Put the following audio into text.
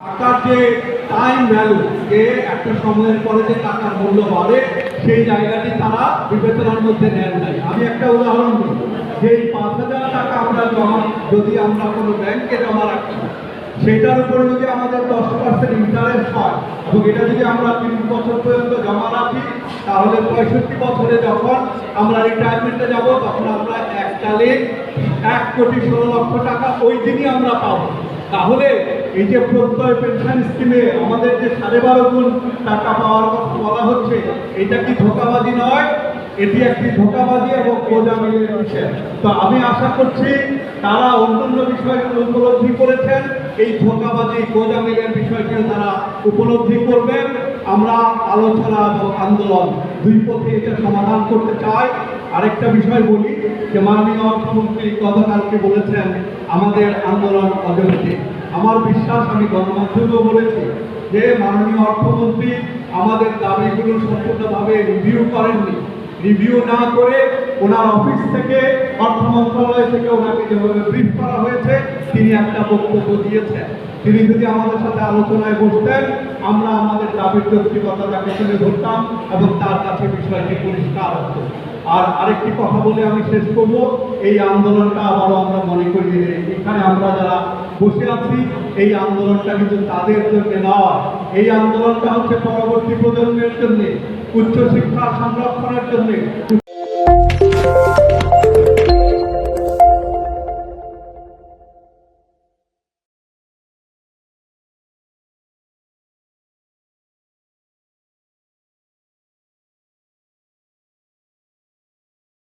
টাকার যে time value যে একটা সময়ের পরে যে টাকার মূল্য বাড়ে, সেই জায়গাটি তারা বিবেচনার মধ্যে নেন নাই। আমি একটা উদাহরণ দিই। এই পাঁচ হাজার টাকা আমরা জমা, যদি আমরা কোনো ব্যাংকে জমা রাখি সেটার উপরে যদি আমাদের দশ পার্সেন্ট ইন্টারেস্ট হয়, এবং এটা যদি আমরা তিরিশ বছর পর্যন্ত জমা রাখি, তাহলে পঁয়ষট্টি বছরে যখন আমরা রিটায়ারমেন্টে যাব, তখন আমরা এককালে এক কোটি ষোলো লক্ষ টাকা ওই দিনই আমরা পাবো। তাহলে এই যে প্রত্যয় পেনশন স্কিমে আমাদের যে সাড়ে বারো গুণ টাকা পাওয়ার কথা বলা হচ্ছে, এটা কি ধোকাবাজি নয়? এটি একটি ধোকাবাজি এবং গোজামিলের বিষয়। তো আমি আশা করছি তারা অন্যান্য বিষয়গুলো উপলব্ধি করেছেন, এই ধোকাবাজি, গোজামিলের বিষয়টিও তারা উপলব্ধি করবেন। আমরা আলোচনা এবং আন্দোলন দুই পথে এটা সমাধান করতে চাই। আরেকটা বিষয় বলি যে মাননীয় অর্থমন্ত্রী গতকালকে বলেছেন আমাদের আন্দোলন অযোধ্যে আমার বিশ্বাস, আমি গণমাধ্যমেও বলেছি যে মাননীয় অর্থমন্ত্রী আমাদের দাবিগুলো সম্পূর্ণভাবে রিভিউ করেননি। রিভিউ না করে ওনার অফিস থেকে অর্থ মন্ত্রণালয় থেকে ওনাকে যেভাবে ব্রিফ করা হয়েছে, তিনি একটা বক্তব্য দিয়েছেন। তিনি যদি আমাদের সাথে আলোচনায় বসতেন, আমরা আমাদের দাবির যৌক্তিকতা তাকে তুলে ধরতাম এবং তার কাছে বিষয়টি পরিষ্কার হতো। আর আরেকটি কথা বলে আমি শেষ করব, এই আন্দোলনটা আবারও আমরা মনে করি এখানে আমরা যারা বসে আছি, এই আন্দোলনটা কিন্তু তাদের জন্য নয়। এই আন্দোলনটা হচ্ছে পরবর্তী প্রজন্মের জন্য, উচ্চশিক্ষা সংরক্ষণের জন্য